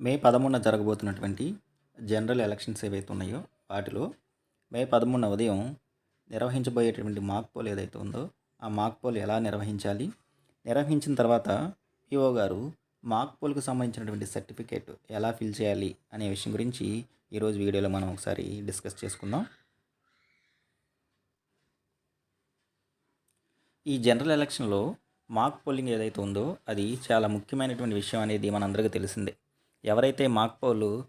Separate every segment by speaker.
Speaker 1: మే పదమూడున జరగబోతున్నటువంటి general elections ఏవైతే ఉన్నాయో వాటిలో మే పదమూడున ఉదయం నిర్వహించబోయేటటువంటి మాక్ పోల్ ఏదైతే ఉందో ఆ మాక్ పోల్ ఎలా నిర్వహించాలి? నిర్వహించిన తర్వాత పిఓ గారు మాక్ పోల్కు సంబంధించినటువంటి సర్టిఫికేట్ ఎలా ఫిల్ చేయాలి అనే విషయం గురించి ఈరోజు వీడియోలో మనం ఒకసారి డిస్కస్ చేసుకుందాం. ఈ జనరల్ ఎలక్షన్లో మాక్ పోలింగ్ ఏదైతే ఉందో అది చాలా ముఖ్యమైనటువంటి విషయం అనేది మనందరికీ తెలిసిందే. ఎవరైతే మాక్పోలు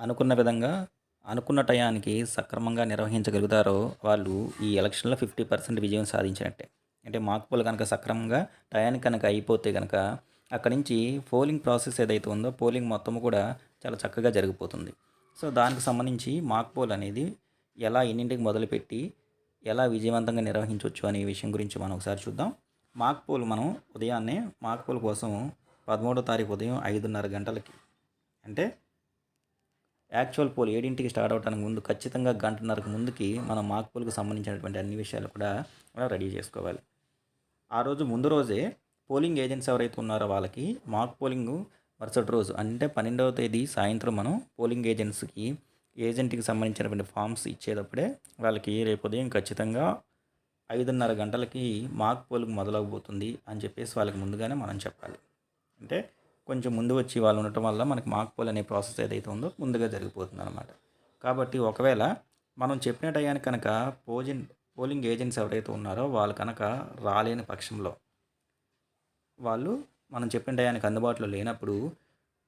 Speaker 1: అనుకున్న విధంగా అనుకున్న టయానికి సక్రమంగా నిర్వహించగలుగుతారో వాళ్ళు ఈ ఎలక్షన్లో ఫిఫ్టీ పర్సెంట్ విజయం సాధించినట్టే. అంటే మాక్పోలు కనుక సక్రమంగా టయానికి కనుక అయిపోతే కనుక అక్కడి నుంచి పోలింగ్ ప్రాసెస్ ఏదైతే ఉందో పోలింగ్ మొత్తం కూడా చాలా చక్కగా జరిగిపోతుంది. సో దానికి సంబంధించి మాక్ పోల్ అనేది ఎలా ఎన్నింటికి మొదలుపెట్టి ఎలా విజయవంతంగా నిర్వహించవచ్చు అనే విషయం గురించి మనం ఒకసారి చూద్దాం. మాక్ పోల్ మనం ఉదయాన్నే మాక్ పోల్ కోసం పదమూడో తారీఖు ఉదయం ఐదున్నర గంటలకి. అంటే యాక్చువల్ పోల్ ఏడింటికి స్టార్ట్ అవడానికి ముందు ఖచ్చితంగా గంటన్నరకు ముందుకి మనం మాక్ పోల్కి సంబంధించినటువంటి అన్ని విషయాలు కూడా మనం రెడీ చేసుకోవాలి. ఆ రోజు ముందు రోజే పోలింగ్ ఏజెంట్స్ ఎవరైతే ఉన్నారో వాళ్ళకి మాక్ పోలింగ్ మరుసటి రోజు అంటే పన్నెండవ తేదీ సాయంత్రం మనం పోలింగ్ ఏజెంట్స్కి ఏజెంట్కి సంబంధించినటువంటి ఫామ్స్ ఇచ్చేటప్పుడే వాళ్ళకి రేపు ఉదయం ఖచ్చితంగా ఐదున్నర గంటలకి మాక్ పోలింగ్ మొదలవబోతుంది అని చెప్పేసి వాళ్ళకి ముందుగానే మనం చెప్పాలి. అంటే కొంచెం ముందు వచ్చి వాళ్ళు ఉండటం వల్ల మనకి మాక్పోల్ అనే ప్రాసెస్ ఏదైతే ఉందో ముందుగా జరిగిపోతుంది అనమాట కాబట్టి ఒకవేళ మనం చెప్పిన టయానికి కనుక పోజిన్ పోలింగ్ ఏజెంట్స్ ఎవరైతే ఉన్నారో వాళ్ళు కనుక రాలేని పక్షంలో వాళ్ళు మనం చెప్పిన టయానికి అందుబాటులో లేనప్పుడు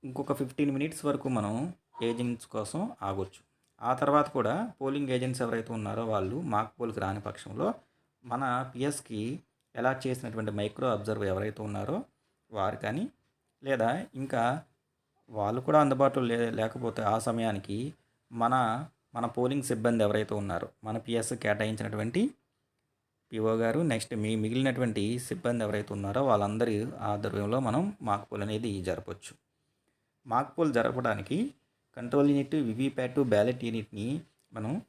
Speaker 1: ఇంకొక ఫిఫ్టీన్ మినిట్స్ వరకు మనం ఏజెంట్స్ కోసం ఆగొచ్చు. ఆ తర్వాత కూడా పోలింగ్ ఏజెంట్స్ ఎవరైతే ఉన్నారో వాళ్ళు మాక్ పోల్కి రాని పక్షంలో మన పిఎస్కి ఎలా చేసినటువంటి మైక్రో అబ్జర్వర్ ఎవరైతే ఉన్నారో వారు కానీ లేదా ఇంకా వాళ్ళు కూడా అందుబాటులో లే లేకపోతే ఆ సమయానికి మన మన పోలింగ్ సిబ్బంది ఎవరైతే ఉన్నారో మన పిఎస్ కేటాయించినటువంటి పిఓ గారు నెక్స్ట్ మీ మిగిలినటువంటి సిబ్బంది ఎవరైతే ఉన్నారో వాళ్ళందరి ఆధ్వర్యంలో మనం మాక్ పోల్ అనేది జరపచ్చు. మాక్ పోల్ జరపడానికి కంట్రోల్ యూనిట్ వివిప్యాట్ బ్యాలెట్ యూనిట్ని మనం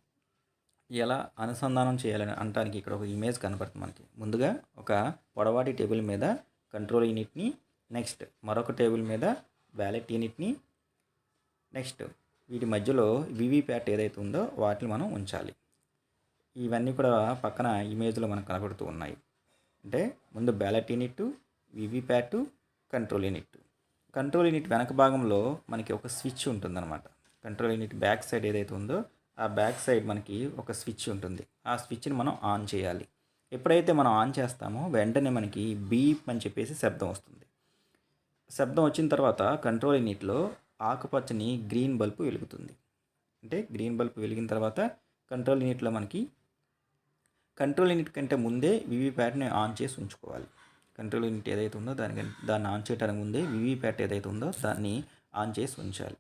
Speaker 1: ఎలా అనుసంధానం చేయాలని అనడానికి ఇక్కడ ఒక ఇమేజ్ కనపడుతుంది మనకి. ముందుగా ఒక పొడవాటి టేబుల్ మీద కంట్రోల్ యూనిట్ని నెక్స్ట్ మరొక టేబుల్ మీద వ్యాలెట్ యూనిట్ని నెక్స్ట్ వీటి మధ్యలో వివిప్యాట్ ఏదైతే ఉందో వాటిని మనం ఉంచాలి. ఇవన్నీ కూడా పక్కన ఇమేజ్లో మనకు కనబడుతూ ఉన్నాయి. అంటే ముందు ballot unit VVPAT control unit. Control unit వెనక భాగంలో మనకి ఒక స్విచ్ ఉంటుందన్నమాట. కంట్రోల్ యూనిట్ బ్యాక్ సైడ్ ఏదైతే ఉందో ఆ బ్యాక్ సైడ్ మనకి ఒక స్విచ్ ఉంటుంది. ఆ స్విచ్ని మనం ఆన్ చేయాలి. ఎప్పుడైతే మనం ఆన్ చేస్తామో వెంటనే మనకి బీప్ అని చెప్పేసి శబ్దం వస్తుంది. శబ్దం వచ్చిన తర్వాత కంట్రోల్ యూనిట్లో ఆకుపచ్చని గ్రీన్ బల్బ్ వెలుగుతుంది. అంటే గ్రీన్ బల్బ్ వెలిగిన తర్వాత కంట్రోల్ యూనిట్లో మనకి కంట్రోల్ యూనిట్ కంటే ముందే వివిప్యాట్ని ఆన్ చేసి ఉంచుకోవాలి. కంట్రోల్ యూనిట్ ఏదైతే ఉందో దాని దాన్ని ఆన్ చేయడానికి ముందే వివిప్యాట్ ఏదైతే ఉందో దాన్ని ఆన్ చేసి ఉంచాలి.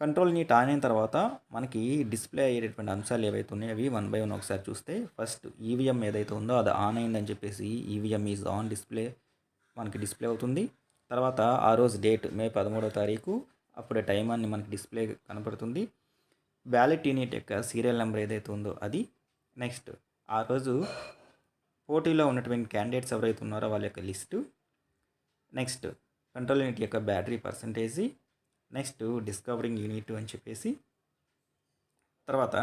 Speaker 1: కంట్రోల్ యూనిట్ ఆన్ అయిన తర్వాత మనకి డిస్ప్లే అయ్యేటటువంటి అంశాలు ఏవైతే ఉన్నాయో అవి వన్ బై వన్ ఒకసారి చూస్తే ఫస్ట్ ఈవీఎం ఏదైతే ఉందో అది ఆన్ అయిందని చెప్పేసి ఈవీఎం ఈజ్ ఆన్ డిస్ప్లే మనకి డిస్ప్లే అవుతుంది. తర్వాత ఆ రోజు డేట్ మే పదమూడవ తారీఖు అప్పుడే టైం అని మనకి డిస్ప్లే కనపడుతుంది. బ్యాలెట్ యూనిట్ యొక్క సీరియల్ నెంబర్ ఏదైతే ఉందో అది నెక్స్ట్. ఆ రోజు పోటీలో ఉన్నటువంటి క్యాండిడేట్స్ ఎవరైతే ఉన్నారో వాళ్ళ యొక్క లిస్టు. నెక్స్ట్ కంట్రోల్ యూనిట్ యొక్క battery percentage next discovering unit అని చెప్పేసి. తర్వాత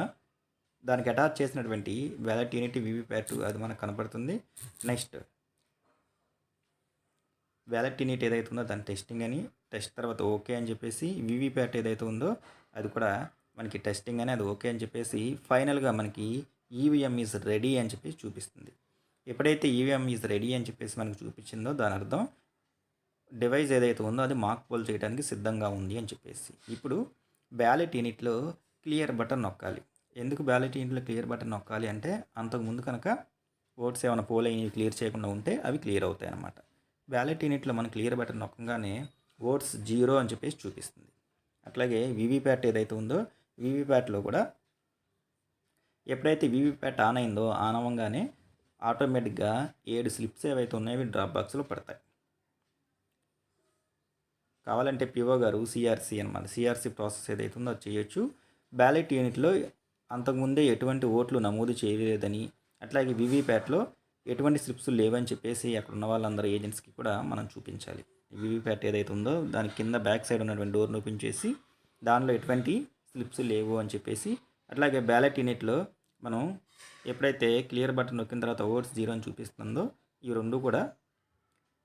Speaker 1: దానికి అటాచ్ చేసినటువంటి బ్యాలెట్ యూనిట్ వివిప్యాట్ అది మనకు కనపడుతుంది. నెక్స్ట్ వ్యాలెట్ యూనిట్ ఏదైతే ఉందో దాని టెస్టింగ్ అని టెస్ట్ తర్వాత ఓకే అని చెప్పేసి వివిప్యాట్ ఏదైతే ఉందో అది కూడా మనకి టెస్టింగ్ అని అది ఓకే అని చెప్పేసి ఫైనల్గా మనకి ఈవీఎం ఈజ్ రెడీ అని చెప్పేసి చూపిస్తుంది. ఎప్పుడైతే ఈవీఎం ఈజ్ రెడీ అని చెప్పేసి మనకు చూపించిందో దాని అర్థం డివైస్ ఏదైతే ఉందో అది మాక్ పోల్ చేయడానికి సిద్ధంగా ఉంది అని చెప్పేసి. ఇప్పుడు బ్యాలెట్ యూనిట్లో క్లియర్ బటన్ నొక్కాలి. ఎందుకు బ్యాలెట్ యూనిట్లో క్లియర్ బటన్ నొక్కాలి అంటే అంతకుముందు కనుక ఓట్స్ ఏమైనా పోల్ అయినవి క్లియర్ చేయకుండా ఉంటే అవి క్లియర్ అవుతాయి అన్నమాట వ్యాలెట్ యూనిట్లో మనం క్లియర్ బటన్ నొక్కగానే ఓట్స్ జీరో అని చెప్పేసి చూపిస్తుంది. అట్లాగే వివిప్యాట్ ఏదైతే ఉందో వీవీప్యాట్లో కూడా ఎప్పుడైతే వీవీప్యాట్ ఆన్ అయిందో ఆన్ అవ్వగానే ఆటోమేటిక్గా ఏడు స్లిప్స్ ఏవైతే ఉన్నాయో అవి డ్రాప్ బాక్స్లో పడతాయి. కావాలంటే పిఓ గారు సిఆర్సీ అనమాట సిఆర్సీ ప్రాసెస్ ఏదైతే ఉందో అది చేయొచ్చు. బ్యాలెట్ యూనిట్లో అంతకుముందే ఎటువంటి ఓట్లు నమోదు చేయలేదని అట్లాగే వివిప్యాట్లో ఎటువంటి స్లిప్స్ లేవని చెప్పేసి అక్కడ ఉన్న వాళ్ళందరూ ఏజెంట్స్కి కూడా మనం చూపించాలి. వీవీప్యాట్ ఏదైతే ఉందో దాని కింద బ్యాక్ సైడ్ ఉన్నటువంటి డోర్ను ఓపెన్ చేసి దానిలో ఎటువంటి స్లిప్స్ లేవు అని చెప్పేసి అట్లాగే బ్యాలెట్ యూనిట్లో మనం ఎప్పుడైతే క్లియర్ బటన్ నొక్కిన తర్వాత ఓట్స్ జీరో అని చూపిస్తుందో ఈ రెండు కూడా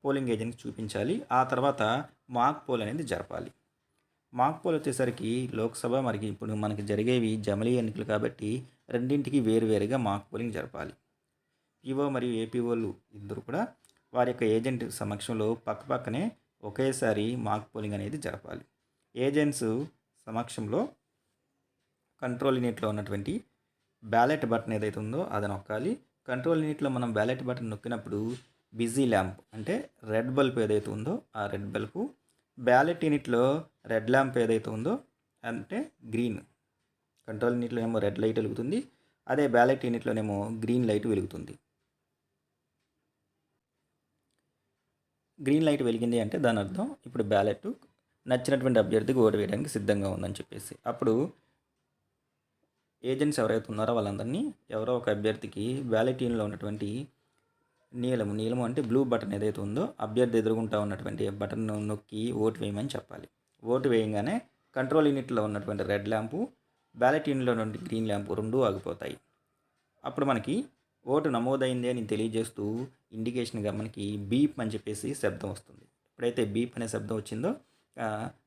Speaker 1: పోలింగ్ ఏజెంట్కి చూపించాలి. ఆ తర్వాత మాక్ పోల్ అనేది జరపాలి. మాక్ పోల్ వచ్చేసరికి లోక్సభ మరి ఇప్పుడు మనకి జరిగేవి జమలీ ఎన్నికలు కాబట్టి రెండింటికి వేరువేరుగా మాక్ పోలింగ్ జరపాలి. పీఓ మరియు ఏపీఓలు ఇద్దరు కూడా వారి యొక్క ఏజెంట్ సమక్షంలో పక్కపక్కనే ఒకేసారి మాక్ పోలింగ్ అనేది జరపాలి. ఏజెంట్స్ సమక్షంలో కంట్రోల్ యూనిట్లో ఉన్నటువంటి బ్యాలెట్ బటన్ ఏదైతే ఉందో అది నొక్కాలి. కంట్రోల్ యూనిట్లో మనం బ్యాలెట్ బటన్ నొక్కినప్పుడు బిజీ ల్యాంప్ అంటే రెడ్ బల్బ్ ఏదైతే ఉందో ఆ రెడ్ బల్బు బ్యాలెట్ యూనిట్లో రెడ్ ల్యాంప్ ఏదైతే ఉందో అంటే గ్రీన్. కంట్రోల్ యూనిట్లో ఏమో రెడ్ లైట్ వెలుగుతుంది. అదే బ్యాలెట్ యూనిట్లోనేమో గ్రీన్ లైట్ వెలుగుతుంది. గ్రీన్ లైట్ వెలిగింది అంటే దాని అర్థం ఇప్పుడు బ్యాలెట్ నచ్చినటువంటి అభ్యర్థికి ఓటు వేయడానికి సిద్ధంగా ఉందని చెప్పేసి. అప్పుడు ఏజెంట్స్ ఎవరైతే ఉన్నారో వాళ్ళందరినీ ఎవరో ఒక అభ్యర్థికి బ్యాలెట్ యూనిట్లో ఉన్నటువంటి నీలము నీలము అంటే బ్లూ బటన్ ఏదైతే ఉందో అభ్యర్థి ఎదుర్కొంటా ఉన్నటువంటి బటన్ నొక్కి ఓటు వేయమని చెప్పాలి. ఓటు వేయంగానే కంట్రోల్ యూనిట్లో ఉన్నటువంటి రెడ్ ల్యాంపు బ్యాలెట్ యూనిట్లో ఉన్నటువంటి గ్రీన్ ల్యాంపు రెండూ ఆగిపోతాయి. అప్పుడు మనకి ఓటు నమోదైంది అని తెలియజేస్తూ ఇండికేషన్గా మనకి బీప్ అని చెప్పేసి శబ్దం వస్తుంది. ఎప్పుడైతే బీప్ అనే శబ్దం వచ్చిందో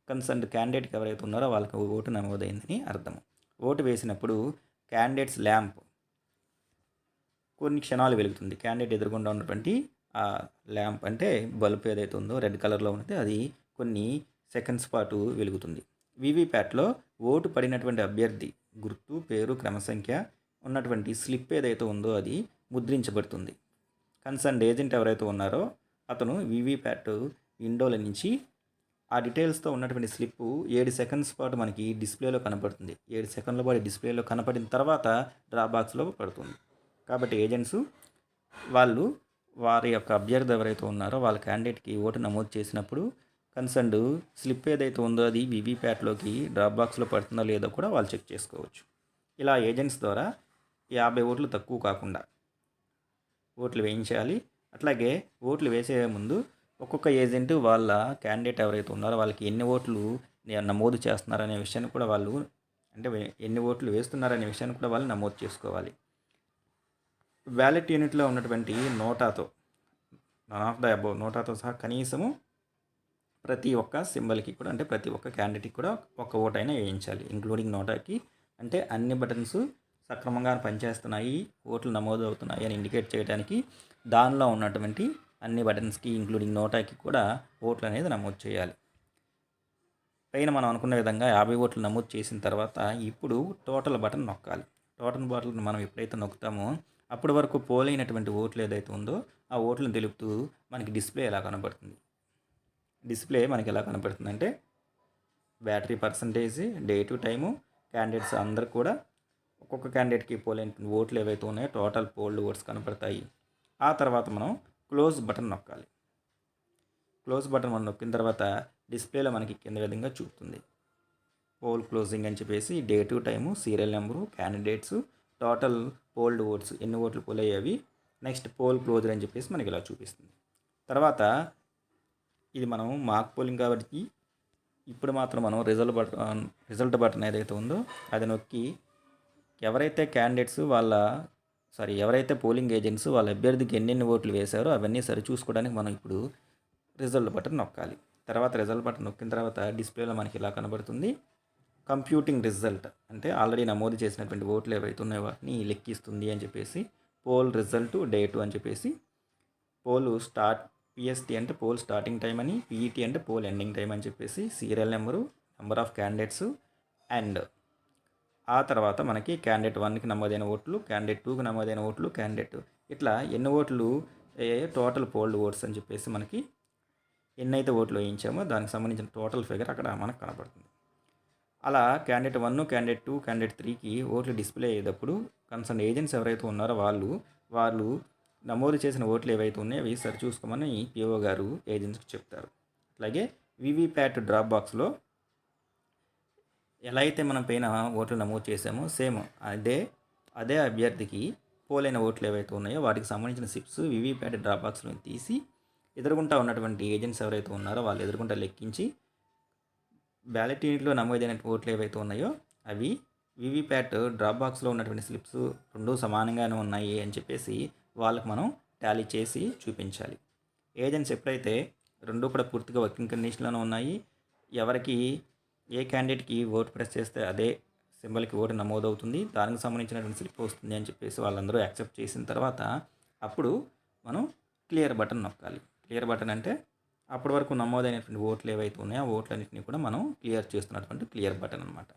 Speaker 1: కన్సర్న్ క్యాండిడేట్కి ఎవరైతే ఉన్నారో వాళ్ళకి ఓటు నమోదైందని అర్థం ఓటు వేసినప్పుడు క్యాండిడేట్స్ ల్యాంప్ కొన్ని క్షణాలు వెలుగుతుంది. క్యాండిడేట్ ఎదురుగుండా ఉన్నటువంటి ఆ ల్యాంప్ అంటే బల్బ్ ఏదైతే ఉందో రెడ్ కలర్లో ఉన్నది అది కొన్ని సెకండ్స్ పాటు వెలుగుతుంది. వీవీప్యాట్లో ఓటు పడినటువంటి అభ్యర్థి గుర్తు పేరు క్రమసంఖ్య ఉన్నటువంటి స్లిప్ ఏదైతే ఉందో అది ముద్రించబడుతుంది. కన్సర్న్ ఏజెంట్ ఎవరైతే ఉన్నారో అతను వీవీప్యాట్ విండోల నుంచి ఆ డీటెయిల్స్తో ఉన్నటువంటి స్లిప్ ఏడు సెకండ్స్ పాటు మనకి డిస్ప్లేలో కనపడుతుంది. ఏడు సెకండ్ల పాటు డిస్ప్లేలో కనపడిన తర్వాత డ్రా బాక్స్లో పడుతుంది. కాబట్టి ఏజెంట్స్ వాళ్ళు వారి యొక్క అభ్యర్థి ఎవరైతే ఉన్నారో వాళ్ళ క్యాండిడేట్కి ఓటు నమోదు చేసినప్పుడు కన్సర్న్డ్ స్లిప్ ఏదైతే ఉందో అది వీవీప్యాట్లోకి డ్రాప్ బాక్స్లో పడుతుందో లేదో కూడా వాళ్ళు చెక్ చేసుకోవచ్చు. ఇలా ఏజెంట్స్ ద్వారా యాభై ఓట్లు తక్కువ కాకుండా ఓట్లు వేయించాలి. అట్లాగే ఓట్లు వేసే ముందు ఒక్కొక్క ఏజెంట్ వాళ్ళ క్యాండిడేట్ ఎవరైతే ఉన్నారో వాళ్ళకి ఎన్ని ఓట్లు నమోదు చేస్తున్నారనే విషయాన్ని కూడా వాళ్ళు అంటే ఎన్ని ఓట్లు వేస్తున్నారనే విషయాన్ని కూడా వాళ్ళు నమోదు చేసుకోవాలి. వ్యాలెట్ యూనిట్లో ఉన్నటువంటి నోటాతో నన్ ఆఫ్ ద అబౌవ్ నోటాతో సహా కనీసము ప్రతి ఒక్క సింబల్కి కూడా అంటే ప్రతి ఒక్క క్యాండిడేట్కి కూడా ఒక ఓటైనా వేయించాలి ఇంక్లూడింగ్ నోటాకి. అంటే అన్ని బటన్స్ సక్రమంగా పనిచేస్తున్నాయి ఓట్లు నమోదు అవుతున్నాయి అని ఇండికేట్ చేయడానికి దానిలో ఉన్నటువంటి అన్ని బటన్స్కి ఇంక్లూడింగ్ నోటాకి కూడా ఓట్లు అనేది నమోదు చేయాలి. పైన మనం అనుకున్న విధంగా యాభై ఓట్లు నమోదు చేసిన తర్వాత ఇప్పుడు టోటల్ బటన్ నొక్కాలి. టోటల్ బటన్ మనం ఎప్పుడైతే నొక్కుతామో అప్పటి వరకు పోలైనటువంటి ఓట్లు ఏదైతే ఉందో ఆ ఓట్లను తెలుపుతూ మనకి డిస్ప్లే ఎలా కనబడుతుంది? డిస్ప్లే మనకి ఎలా కనబడుతుందంటే battery percentage date time candidates అందరు కూడా ఒక్కొక్క క్యాండిడేట్కి పోలింగ్ ఓట్లు ఏవైతే ఉన్నాయో టోటల్ పోల్డ్ ఓట్స్ కనపడతాయి. ఆ తర్వాత మనం క్లోజ్ బటన్ నొక్కాలి. క్లోజ్ బటన్ మనం నొక్కిన తర్వాత డిస్ప్లేలో మనకి కింద విధంగా చూపుతుంది. పోల్ క్లోజింగ్ అని చెప్పేసి date time serial number candidates total polled votes ఎన్ని ఓట్లు పోల్ అయ్యేవి నెక్స్ట్ పోల్ క్లోజర్ అని చెప్పేసి మనకి ఇలా చూపిస్తుంది. తర్వాత ఇది మనం మాక్ పోలింగ్ కాబట్టి ఇప్పుడు మాత్రం మనం రిజల్ట్ బటన్ రిజల్ట్ బటన్ ఏదైతే ఉందో అది నొక్కి ఎవరైతే క్యాండిడేట్స్ వాళ్ళ సారీ ఎవరైతే పోలింగ్ ఏజెంట్స్ వాళ్ళ అభ్యర్థికి ఎన్నెన్ని ఓట్లు వేశారో అవన్నీ సరి చూసుకోవడానికి మనం ఇప్పుడు రిజల్ట్ బటన్ నొక్కాలి. తర్వాత రిజల్ట్ బటన్ నొక్కిన తర్వాత డిస్ప్లేలో మనకి ఇలా కనబడుతుంది. కంప్యూటింగ్ రిజల్ట్ అంటే ఆల్రెడీ నమోదు చేసినటువంటి ఓట్లు ఏవైతే ఉన్నాయో వాటిని లెక్కిస్తుంది అని చెప్పేసి పోల్ రిజల్ట్ డేటు అని చెప్పేసి పోలు స్టార్ట్ పిఎస్టీ అంటే పోల్ స్టార్టింగ్ టైం అని పీఈటీ అంటే పోల్ ఎండింగ్ టైం అని చెప్పేసి serial number number of candidates and ఆ తర్వాత మనకి క్యాండిడేట్ వన్కి నమోదైన ఓట్లు క్యాండిడేట్ టూకి నమోదైన ఓట్లు క్యాండిడేట్ ఇట్లా ఎన్ని ఓట్లు టోటల్ పోల్డ్ ఓట్స్ అని చెప్పేసి మనకి ఎన్నైతే ఓట్లు వేయించామో దానికి సంబంధించిన టోటల్ ఫిగర్ అక్కడ మనకు కనపడుతుంది అలా candidate one candidate two candidate త్రీకి ఓట్లు డిస్ప్లే అయ్యేటప్పుడు కన్సర్న్ ఏజెంట్స్ ఎవరైతే ఉన్నారో వాళ్ళు వాళ్ళు నమోదు చేసిన ఓట్లు ఏవైతే ఉన్నాయో అవి సరి చూసుకోమని పిఓ గారు ఏజెంట్స్కి చెప్తారు. అలాగే వివిప్యాట్ డ్రాప్ బాక్స్లో ఎలా అయితే మనం పైన ఓట్లు నమోదు చేసామో సేమ్ అదే అదే అభ్యర్థికి పోలైన ఓట్లు ఏవైతే ఉన్నాయో వాటికి సంబంధించిన సిప్స్ వివిప్యాట్ డ్రాప్ బాక్స్లో తీసి ఎదురుగుంటా ఉన్నటువంటి ఏజెంట్స్ ఎవరైతే ఉన్నారో వాళ్ళు ఎదుర్కొంటా లెక్కించి బ్యాలెట్ యూనిట్లో నమోదైన ఓట్లు ఏవైతే ఉన్నాయో అవి వివిప్యాట్ డ్రాప్ బాక్స్లో ఉన్నటువంటి స్లిప్స్ రెండు సమానంగానే ఉన్నాయి అని చెప్పేసి వాళ్ళకు మనం టాలీ చేసి చూపించాలి. ఏజెంట్స్ ఎప్పుడైతే రెండు కూడా పూర్తిగా వర్కింగ్ కండిషన్లోనే ఉన్నాయి ఎవరికి ఏ క్యాండిడేట్కి ఓటు ప్రెస్ చేస్తే అదే సింబల్కి ఓటు నమోదవుతుంది. దానికి సంబంధించినటువంటి స్లిప్ వస్తుంది అని చెప్పేసి వాళ్ళందరూ యాక్సెప్ట్ చేసిన తర్వాత అప్పుడు మనం క్లియర్ బటన్ నొక్కాలి. క్లియర్ బటన్ అంటే అప్పటి వరకు నమోదైనటువంటి ఓట్లు ఏవైతే ఉన్నాయో ఆ ఓట్లన్నింటినీ కూడా మనం క్లియర్ చేస్తున్నటువంటి క్లియర్ బటన్ అనమాట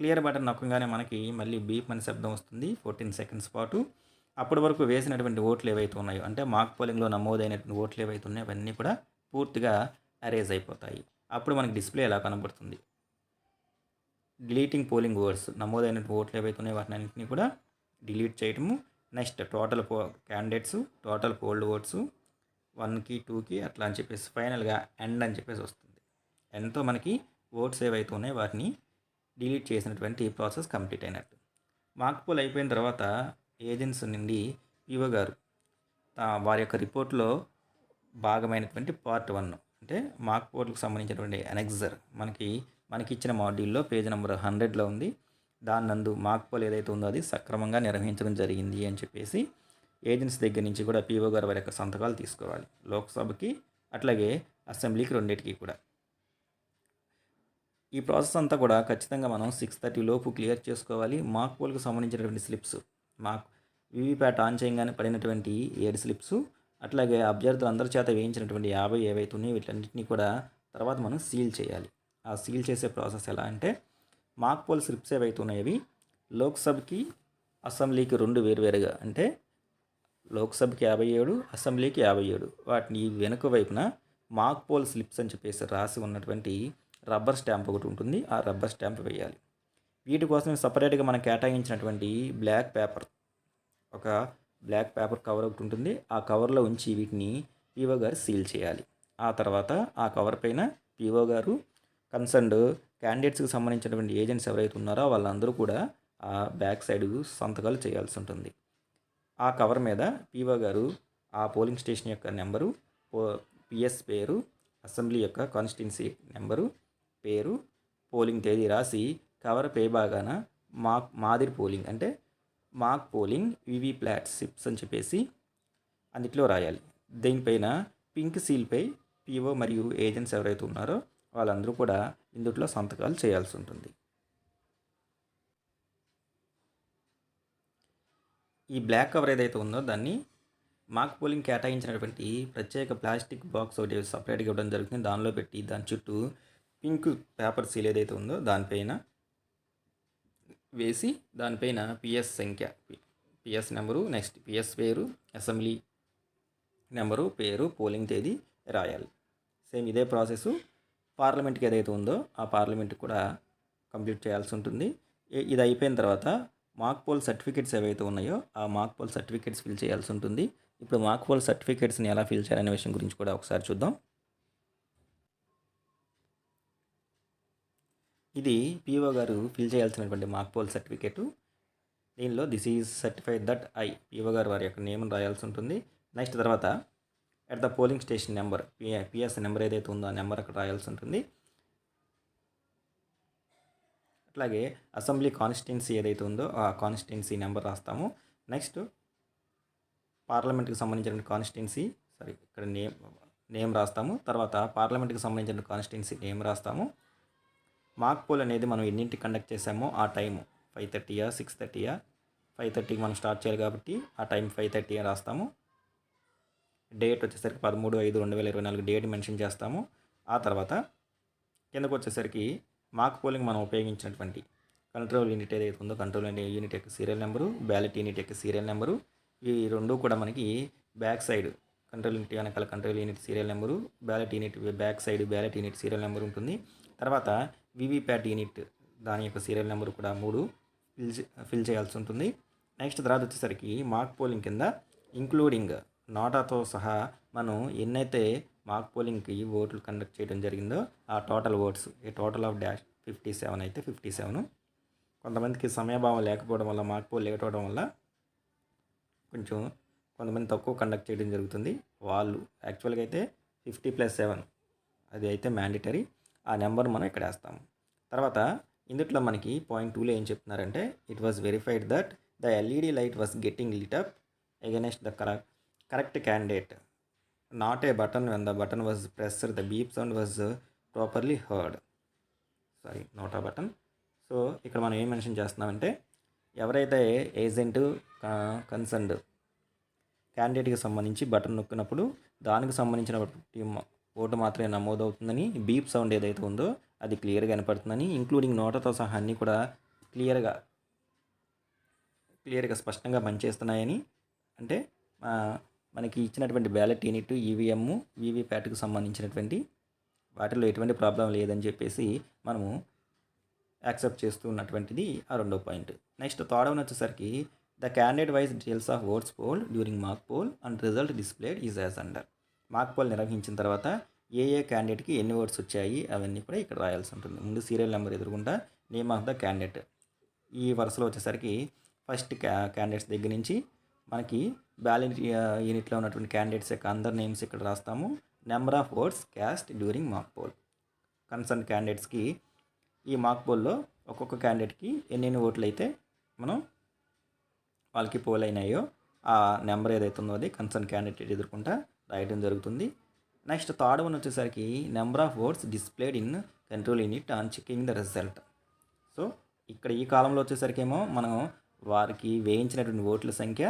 Speaker 1: క్లియర్ బటన్ నొక్కగానే మనకి మళ్ళీ బీప్ అని శబ్దం వస్తుంది. ఫోర్టీన్ సెకండ్స్ పాటు అప్పటి వరకు వేసినటువంటి ఓట్లు ఏవైతే ఉన్నాయో అంటే మాక్ పోలింగ్లో నమోదైనటువంటి ఓట్లు ఏవైతే ఉన్నాయో అవన్నీ కూడా పూర్తిగా అరేజ్ అయిపోతాయి. అప్పుడు మనకి డిస్ప్లే ఎలా కనబడుతుంది? డిలీటింగ్ పోలింగ్ వర్డ్స్ నమోదైన ఓట్లు ఏవైతే ఉన్నాయో వాటిని అన్నింటినీ కూడా డిలీట్ చేయటము. నెక్స్ట్ టోటల్ పో క్యాండిడేట్స్ టోటల్ పోల్డ్ ఓట్స్ వన్కి టూకి అట్లా అని చెప్పేసి ఫైనల్గా ఎండ్ అని చెప్పేసి వస్తుంది. ఎండ్తో మనకి ఓట్స్ ఏవైతే ఉన్నాయో వాటిని డిలీట్ చేసినటువంటి ప్రాసెస్ కంప్లీట్ అయినట్టు. మాక్ పోల్ అయిపోయిన తర్వాత ఏజెంట్స్ నుండి పీఓ గారు వారి యొక్క రిపోర్ట్లో భాగమైనటువంటి పార్ట్ వన్ అంటే మాక్ పోల్కి సంబంధించినటువంటి అనెక్సర్ మనకి మనకి ఇచ్చిన మాడ్యూల్లో పేజ్ నెంబర్ హండ్రెడ్లో ఉంది. దాని నందు మాక్పోల్ ఏదైతే ఉందో అది సక్రమంగా నిర్వహించడం జరిగింది అని చెప్పేసి ఏజెన్సీ దగ్గర నుంచి కూడా పీఓ గారు వారి యొక్క సంతకాలు తీసుకోవాలి. లోక్సభకి అట్లాగే అసెంబ్లీకి రెండింటికి కూడా. ఈ ప్రాసెస్ అంతా కూడా ఖచ్చితంగా మనం సిక్స్ థర్టీ లోపు క్లియర్ చేసుకోవాలి. మాక్ పోల్కి సంబంధించినటువంటి స్లిప్స్ మాక్ వివిప్యాట్ ఆన్ చేయగానే పడినటువంటి ఏడు స్లిప్స్ అట్లాగే అభ్యర్థులు అందరి చేత వేయించినటువంటి యాభై ఏవైతే ఉన్నాయో వీటన్నిటిని కూడా తర్వాత మనం సీల్ చేయాలి. సీల్ చేసే ప్రాసెస్ ఎలా అంటే మాక్ పోల్ స్లిప్స్ ఏవైతే లోక్సభకి అసెంబ్లీకి రెండు వేరువేరుగా అంటే లోక్సభకి యాభై ఏడు అసెంబ్లీకి యాభై ఏడు. వాటిని వెనుక వైపున మాక్ పోల్ స్లిప్స్ అని చెప్పేసి రాసి ఉన్నటువంటి రబ్బర్ స్టాంప్ ఒకటి ఉంటుంది. ఆ రబ్బర్ స్టాంప్ వేయాలి. వీటి కోసం సపరేట్గా మనం కేటాయించినటువంటి బ్లాక్ పేపర్ ఒక బ్లాక్ పేపర్ కవర్ ఒకటి ఉంటుంది. ఆ కవర్లో ఉంచి వీటిని పీఓ గారు సీల్ చేయాలి. ఆ తర్వాత ఆ కవర్ పైన పీఓ గారు కన్సర్న్డ్ క్యాండిడేట్స్కి సంబంధించినటువంటి ఏజెంట్స్ ఎవరైతే ఉన్నారో వాళ్ళందరూ కూడా ఆ బ్యాక్ సైడ్ సంతకాలు చేయాల్సి ఉంటుంది. ఆ కవర్ మీద పీఓ గారు ఆ పోలింగ్ స్టేషన్ యొక్క నెంబరు పో పిఎస్ పేరు అసెంబ్లీ యొక్క కాన్స్టిట్యున్సీ నెంబరు పేరు పోలింగ్ తేదీ రాసి కవర్ పే భాగాన మాక్ మాదిరి పోలింగ్ అంటే mock polling VVPAT slips అని చెప్పేసి అందుట్లో రాయాలి. దీనిపైన పింక్ సీల్పై పీఓ మరియు ఏజెంట్స్ ఎవరైతే ఉన్నారో వాళ్ళందరూ కూడా ఇందుట్లో సంతకాలు చేయాల్సి ఉంటుంది. ఈ బ్లాక్ కవర్ ఏదైతే ఉందో దాన్ని మాక్ పోలింగ్ కేటాయించినటువంటి ప్రత్యేక ప్లాస్టిక్ బాక్స్ ఒకటి సపరేట్గా ఇవ్వడం జరుగుతుంది. దానిలో పెట్టి దాని చుట్టూ పింక్ పేపర్ సీల్ ఏదైతే ఉందో దానిపైన వేసి దానిపైన పిఎస్ సంఖ్య పిఎస్ నెంబరు నెక్స్ట్ పిఎస్ పేరు అసెంబ్లీ నెంబరు పేరు పోలింగ్ తేదీ రాయాలి. సేమ్ ఇదే ప్రాసెస్ పార్లమెంట్కి ఏదైతే ఉందో ఆ పార్లమెంట్కి కూడా కంప్లీట్ చేయాల్సి ఉంటుంది. ఇది అయిపోయిన తర్వాత మాక్ పోల్ సర్టిఫికేట్స్ ఏవైతే ఉన్నాయో ఆ మాక్ పోల్ సర్టిఫికేట్స్ ఫిల్ చేయాల్సి ఉంటుంది. ఇప్పుడు మాక్ పోల్ సర్టిఫికేట్స్ని ఎలా ఫిల్ చేయాలనే విషయం గురించి కూడా ఒకసారి చూద్దాం. ఇది పిఓ గారు ఫిల్ చేయాల్సినటువంటి మాక్ పోల్ సర్టిఫికేట్. దీనిలో this is certified that I. PO గారు వారి యొక్క నేమ్ రాయాల్సి ఉంటుంది. నెక్స్ట్ తర్వాత at the polling station number PS number ఏదైతే ఉందో ఆ నెంబర్ అక్కడ రాయాల్సి ఉంటుంది. అట్లాగే అసెంబ్లీ కాన్స్టిట్యున్సీ ఏదైతే ఉందో ఆ కాన్స్టిట్యున్సీ నెంబర్ రాస్తాము. నెక్స్ట్ పార్లమెంట్కి సంబంధించిన కాన్స్టిట్యున్సీ సారీ ఇక్కడ నేమ్ నేమ్ రాస్తాము. తర్వాత పార్లమెంట్కి సంబంధించిన కాన్స్టిట్యున్సీ నేమ్ రాస్తాము. మాక్ పోల్ అనేది మనం ఎన్నింటికి కండక్ట్ చేసామో ఆ టైము ఫైవ్ థర్టీయా సిక్స్ థర్టీయా ఫైవ్ థర్టీకి మనం స్టార్ట్ చేయాలి కాబట్టి ఆ టైం ఫైవ్ థర్టీ అని రాస్తాము. డేట్ వచ్చేసరికి పదమూడు ఐదు రెండు వేల ఇరవై నాలుగు డేట్ మెన్షన్ చేస్తాము. ఆ తర్వాత కిందకు వచ్చేసరికి మాక్ పోలింగ్ మనం ఉపయోగించినటువంటి కంట్రోల్ యూనిట్ ఏదైతే ఉందో కంట్రోల్ యూనిట్ యొక్క సీరియల్ నెంబరు బ్యాలెట్ యూనిట్ యొక్క సీరియల్ నెంబరు ఈ రెండు కూడా మనకి బ్యాక్ సైడ్ కంట్రోల్ యూనిట్ వెనకాల control unit serial number ballot unit back side ballot unit serial number ఉంటుంది. తర్వాత వివిప్యాట్ యూనిట్ దాని యొక్క సీరియల్ నెంబర్ కూడా మూడు ఫిల్ ఫిల్ చేయాల్సి ఉంటుంది. నెక్స్ట్ తర్వాత వచ్చేసరికి మాక్ పోలింగ్ కింద ఇంక్లూడింగ్ నోటాతో సహా మనం ఎన్నైతే మాక్ పోలింగ్కి ఓట్లు కండక్ట్ చేయడం జరిగిందో ఆ total votes a total of dash fifty seven అయితే ఫిఫ్టీ సెవెన్. కొంతమందికి సమయభావం లేకపోవడం వల్ల మాక్ పోల్ లేకపోవడం వల్ల కొంచెం కొంతమంది తక్కువ కండక్ట్ చేయడం జరుగుతుంది. వాళ్ళు యాక్చువల్గా అయితే ఫిఫ్టీ ప్లస్ సెవెన్. అది అయితే మ్యాండేటరీ. ఆ నెంబర్ మనం ఇక్కడ వేస్తాము. తర్వాత ఇందుట్లో మనకి పాయింట్ టూలో ఏం చెప్తున్నారంటే it was verified that the LED light was getting lit up against the correct correct candidate not a button when the button was pressed the beep sound was properly heard sorry NOTA ఆ button so ఇక్కడ మనం ఏం mention చేస్తున్నామంటే ఎవరైతే agent concerned క్యాండిడేట్కి సంబంధించి button నొక్కినప్పుడు దానికి సంబంధించిన ఓటు మాత్రమే నమోదవుతుందని బీప్ సౌండ్ ఏదైతే ఉందో అది క్లియర్గా వినపడుతుందని ఇంక్లూడింగ్ నోటతో సహా అన్నీ కూడా క్లియర్గా క్లియర్గా స్పష్టంగా పనిచేస్తున్నాయని అంటే మనకి ఇచ్చినటువంటి బ్యాలెట్ యూనిట్ ఈవీఎం వీవీప్యాట్కి సంబంధించినటువంటి వాటిలో ఎటువంటి ప్రాబ్లం లేదని చెప్పేసి మనము యాక్సెప్ట్ చేస్తూ ఉన్నటువంటిది ఆ రెండో పాయింట్. నెక్స్ట్ థర్డ్ వన్ వచ్చేసరికి the candidate wise details of votes poll during mark poll and result displayed is as under. Mark poll నిర్వహించిన తర్వాత ఏ ఏ క్యాండిడేట్కి ఎన్ని ఓట్స్ వచ్చాయి అవన్నీ కూడా ఇక్కడ రాయాల్సి ఉంటుంది. ముందు సీరియల్ నెంబర్ ఎదురుకుండా నేమ్ ఆఫ్ ద క్యాండిడేట్. ఈ వరుసలో వచ్చేసరికి ఫస్ట్ క్యా క్యాండిడేట్స్ దగ్గర నుంచి మనకి బ్యాలెన్స్ యూనిట్లో ఉన్నటువంటి క్యాండిడేట్స్ యొక్క అందరి నేమ్స్ ఇక్కడ రాస్తాము. Number of votes cast during mock poll concern క్యాండిడేట్స్కి ఈ మాక్ పోల్లో ఒక్కొక్క క్యాండిడేట్కి ఎన్నెన్ని ఓట్లు అయితే మనం వాళ్ళకి పోల్ అయినాయో ఆ నెంబర్ ఏదైతే ఉందో అది కన్సర్న్ క్యాండిడేట్ ఎదుర్కొంటా రాయడం జరుగుతుంది. నెక్స్ట్ థర్డ్ వన్ వచ్చేసరికి number of votes displayed in control unit on checking the result so ఇక్కడ ఈ కాలంలో వచ్చేసరికి ఏమో మనం వారికి వేయించినటువంటి ఓట్ల సంఖ్య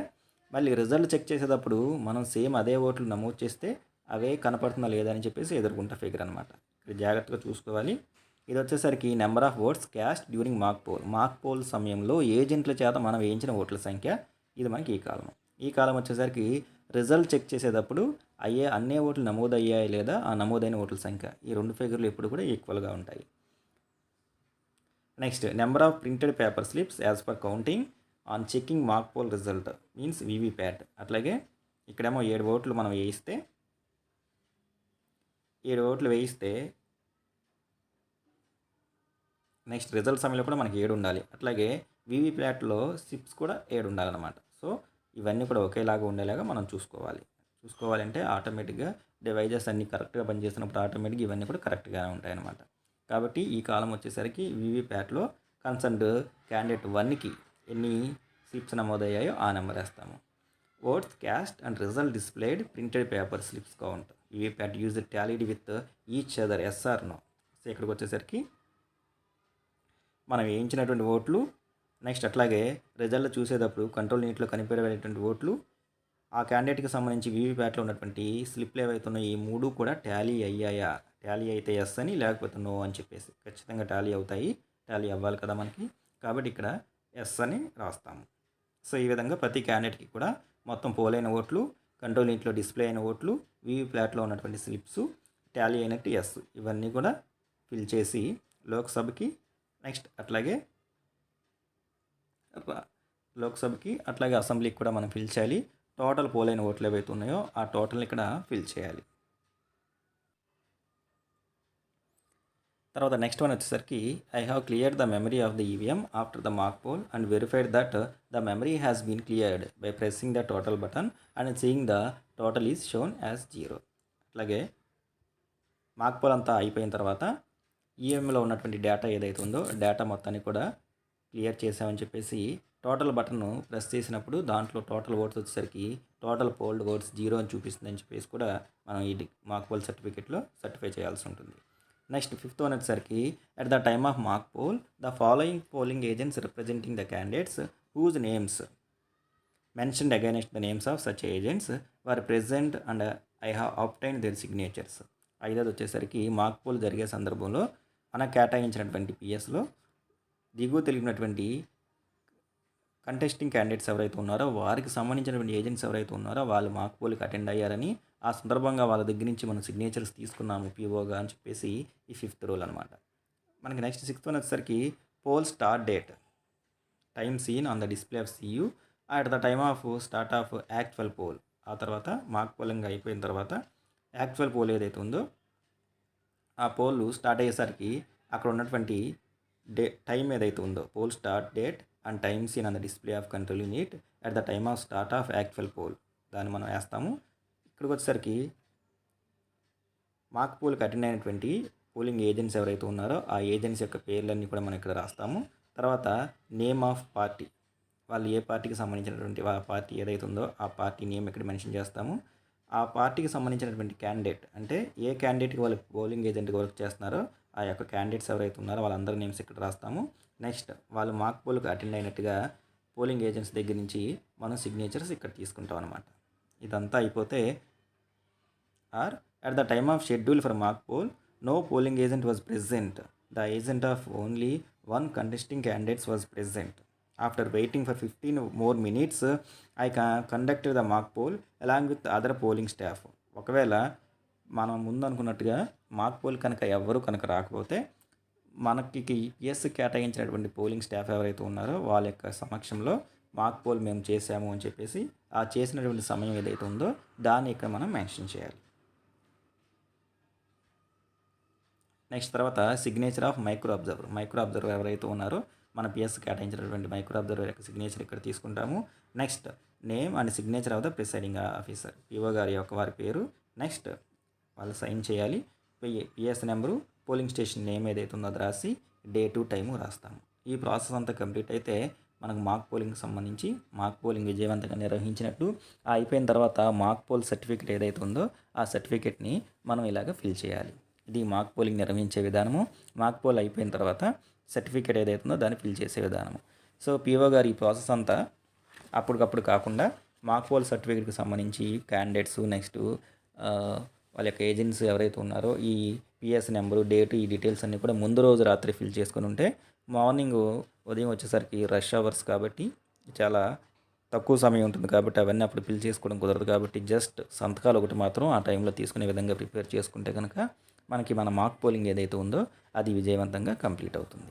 Speaker 1: మళ్ళీ రిజల్ట్ చెక్ చేసేటప్పుడు మనం సేమ్ అదే ఓట్లు నమోదు చేస్తే అవే కనపడుతుందా లేదా అని చెప్పేసి ఎదుర్కొంటా ఫిగర్ అనమాట జాగ్రత్తగా చూసుకోవాలి. ఇది వచ్చేసరికి number of votes cast during mark poll. Mark poll సమయంలో ఏజెంట్ల చేత మనం వేయించిన ఓట్ల సంఖ్య ఇది మనకి ఈ కాలం ఈ కాలం వచ్చేసరికి రిజల్ట్ చెక్ చేసేటప్పుడు అయ్యే అన్నే ఓట్లు నమోదయ్యాయి లేదా ఆ నమోదైన ఓట్ల సంఖ్య. ఈ రెండు ఫిగర్లు ఎప్పుడు కూడా ఈక్వల్గా ఉంటాయి. Next number of printed paper slips as per counting on checking mock poll result means VVPAT అట్లాగే ఇక్కడేమో ఏడు ఓట్లు మనం వేయిస్తే ఏడు ఓట్లు వేయిస్తే నెక్స్ట్ రిజల్ట్ సమయంలో కూడా మనకి ఏడు ఉండాలి. అట్లాగే వీవీప్యాట్లో సిప్స్ కూడా ఏడు ఉండాలన్నమాట. సో ఇవన్నీ కూడా ఒకేలాగా ఉండేలాగా మనం చూసుకోవాలి. చూసుకోవాలంటే ఆటోమేటిక్గా డివైజెస్ అన్నీ కరెక్ట్గా పనిచేసినప్పుడు ఆటోమేటిక్గా ఇవన్నీ కూడా కరెక్ట్గానే ఉంటాయన్నమాట. కాబట్టి ఈ కాలం వచ్చేసరికి వీవీప్యాట్లో కన్సర్న్డ్ క్యాండిడేట్ వన్కి ఎన్ని స్లిప్స్ నమోదయ్యాయో ఆ నెంబర్ వేస్తాము. Votes cast and result displayed printed paper slips count VVPAT use tallied with each other SR no so ఇక్కడికి వచ్చేసరికి మనం వేయించినటువంటి ఓట్లు నెక్స్ట్ అట్లాగే రిజల్ట్ చూసేటప్పుడు కంట్రోల్ నీటిలో కనిపెట్టేటువంటి ఓట్లు ఆ క్యాండిడేట్కి సంబంధించి వీవీప్యాట్లో ఉన్నటువంటి స్లిప్లు ఏవైతే ఉన్నాయో ఈ మూడు కూడా టాలీ అయ్యాయా? టాలీ అయితే ఎస్ అని లేకపోతే నో అని చెప్పేసి ఖచ్చితంగా టాలీ అవుతాయి. టాలీ అవ్వాలి కదా మనకి. కాబట్టి ఇక్కడ ఎస్ అని రాస్తాము. సో ఈ విధంగా ప్రతి క్యాండిడేట్కి కూడా మొత్తం పోలైన ఓట్లు కంట్రోల్ ఇంట్లో డిస్ప్లే అయిన ఓట్లు వివి ప్లాట్లో ఉన్నటువంటి స్లిప్స్ టాలీ అయినట్టు ఎస్ ఇవన్నీ కూడా ఫిల్ చేసి లోక్సభకి నెక్స్ట్ అట్లాగే లోక్సభకి అట్లాగే అసెంబ్లీకి కూడా మనం ఫిల్ చేయాలి. టోటల్ పోలైన ఓట్లు ఏవైతే ఉన్నాయో ఆ టోటల్ ఇక్కడ ఫిల్ చేయాలి. తర్వాత నెక్స్ట్ వన్ వచ్చేసరికి I have cleared the memory of the EVM after the mark poll and verified that the memory has been cleared by pressing the total button and seeing the total is shown as zero అట్లాగే mark poll అంతా అయిపోయిన తర్వాత ఈఎంలో ఉన్నటువంటి data ఏదైతే ఉందో data మొత్తాన్ని కూడా clear చేసామని చెప్పేసి టోటల్ బటన్ను ప్రెస్ చేసినప్పుడు దాంట్లో టోటల్ ఓట్స్ వచ్చేసరికి టోటల్ పోల్డ్ ఓట్స్ జీరో అని చూపిస్తుందని చెప్పేసి కూడా మనం ఈ మార్క్ పోల్ సర్టిఫికేట్లో సర్టిఫై చేయాల్సి ఉంటుంది. నెక్స్ట్ ఫిఫ్త్ వన్ వచ్చేసరికి at the time of mock poll the following polling agents representing the candidates whose names mentioned against the names of such agents were present and I have obtained their signatures ఐదోది వచ్చేసరికి mock poll జరిగే సందర్భంలో మన కేటాయించినటువంటి పిఎస్లో దిగువ తెలిపినటువంటి contesting candidates ఎవరైతే ఉన్నారో వారికి సంబంధించినటువంటి ఏజెంట్స్ ఎవరైతే ఉన్నారో వాళ్ళు మాక్ పోల్కి అటెండ్ అయ్యారని ఆ సందర్భంగా వాళ్ళ దగ్గర నుంచి మనం సిగ్నేచర్స్ తీసుకున్నాము పీఓగా అని చెప్పేసి ఈ ఫిఫ్త్ రూల్ అనమాట మనకి నెక్స్ట్ సిక్స్త్ వన్ వచ్చేసరికి poll start date time seen on the display of CU at the time of start of actual poll ఆ తర్వాత మార్క్ పోలింగ్ అయిపోయిన తర్వాత యాక్చువల్ పోల్ ఏదైతే ఉందో ఆ పోల్ స్టార్ట్ అయ్యేసరికి అక్కడ ఉన్నటువంటి డే టైం ఏదైతే ఉందో poll start date and time seen on the display of control unit at the time of start of actual poll దాన్ని మనం వేస్తాము. ఇక్కడికి వచ్చేసరికి మాక్ పోల్కి అటెండ్ అయినటువంటి పోలింగ్ ఏజెంట్స్ ఎవరైతే ఉన్నారో ఆ ఏజెంట్స్ యొక్క పేర్లన్నీ కూడా మనం ఇక్కడ రాస్తాము. తర్వాత నేమ్ ఆఫ్ పార్టీ వాళ్ళు ఏ పార్టీకి సంబంధించినటువంటి ఆ పార్టీ ఏదైతే ఉందో ఆ పార్టీ నేమ్ ఇక్కడ మెన్షన్ చేస్తాము. ఆ పార్టీకి సంబంధించినటువంటి క్యాండిడేట్ అంటే ఏ క్యాండిడేట్కి వాళ్ళు పోలింగ్ ఏజెంట్గా వర్క్ చేస్తున్నారో ఆ యొక్క క్యాండిడేట్స్ ఎవరైతే ఉన్నారో వాళ్ళందరి నేమ్స్ ఇక్కడ రాస్తాము. నెక్స్ట్ వాళ్ళు మాక్ పోల్కి అటెండ్ అయినట్టుగా పోలింగ్ ఏజెంట్స్ దగ్గర నుంచి మనం సిగ్నేచర్స్ ఇక్కడ తీసుకుంటాం అనమాట ఇదంతా అయిపోతే or at the time of schedule for mock poll no polling agent was present. The agent of only one contesting candidates was present. After waiting for fifteen more minutes I conducted the mock poll along with other polling staff. ఒకవేళ మనం ముందు అనుకున్నట్టుగా mock poll కనుక ఎవరు కనుక రాకపోతే మనకి yes కేటాయించినటువంటి పోలింగ్ స్టాఫ్ ఎవరైతే ఉన్నారో వాళ్ళ యొక్క సమక్షంలో మాక్ పోల్ మేము చేసాము అని చెప్పేసి ఆ చేసినటువంటి సమయం ఏదైతే ఉందో దాన్ని ఇక్కడ మనం మెన్షన్ చేయాలి. నెక్స్ట్ తర్వాత signature of micro observer micro observer ఎవరైతే ఉన్నారో మన పిఎస్ కేటాయించినటువంటి మైక్రో అబ్జర్వర్ యొక్క సిగ్నేచర్ ఇక్కడ తీసుకుంటాము. Next name and signature of the presiding officer PO గారి యొక్క వారి పేరు. నెక్స్ట్ వాళ్ళు సైన్ చేయాలి. PS number polling station name ఏదైతే ఉందో అది రాసి డేటు టైము రాస్తాము. ఈ ప్రాసెస్ అంతా కంప్లీట్ అయితే మనకు మాక్ పోలింగ్కి సంబంధించి మాక్ పోలింగ్ విజయవంతంగా నిర్వహించినట్టు ఆ అయిపోయిన తర్వాత మాక్ పోల్ సర్టిఫికేట్ ఏదైతే ఉందో ఆ సర్టిఫికేట్ని మనం ఇలాగ ఫిల్ చేయాలి. ఇది మాక్ పోలింగ్ నిర్వహించే విధానము. మాక్ పోల్ అయిపోయిన తర్వాత సర్టిఫికేట్ ఏదైతే ఉందో దాన్ని ఫిల్ చేసే విధానము. సో పిఓ గారు ఈ ప్రాసెస్ అంతా అప్పటికప్పుడు కాకుండా మాక్ పోల్ సర్టిఫికేట్కి సంబంధించి క్యాండిడేట్స్ నెక్స్ట్ వాళ్ళ యొక్క ఏజెంట్స్ ఎవరైతే ఉన్నారో ఈ పిఎస్ నెంబరు డేటు ఈ డీటెయిల్స్ అన్నీ కూడా ముందు రోజు రాత్రి ఫిల్ చేసుకుని ఉంటే మార్నింగ్ ఉదయం వచ్చేసరికి రష్ అవర్స్ కాబట్టి చాలా తక్కువ సమయం ఉంటుంది కాబట్టి అవన్నీ అప్పుడు ఫిల్ చేసుకోవడం కుదరదు కాబట్టి జస్ట్ సంతకాలు ఒకటి మాత్రం ఆ టైంలో తీసుకునే విధంగా ప్రిపేర్ చేసుకుంటే కనుక మనకి మన మాక్ పోలింగ్ ఏదైతే ఉందో అది విజయవంతంగా కంప్లీట్ అవుతుంది.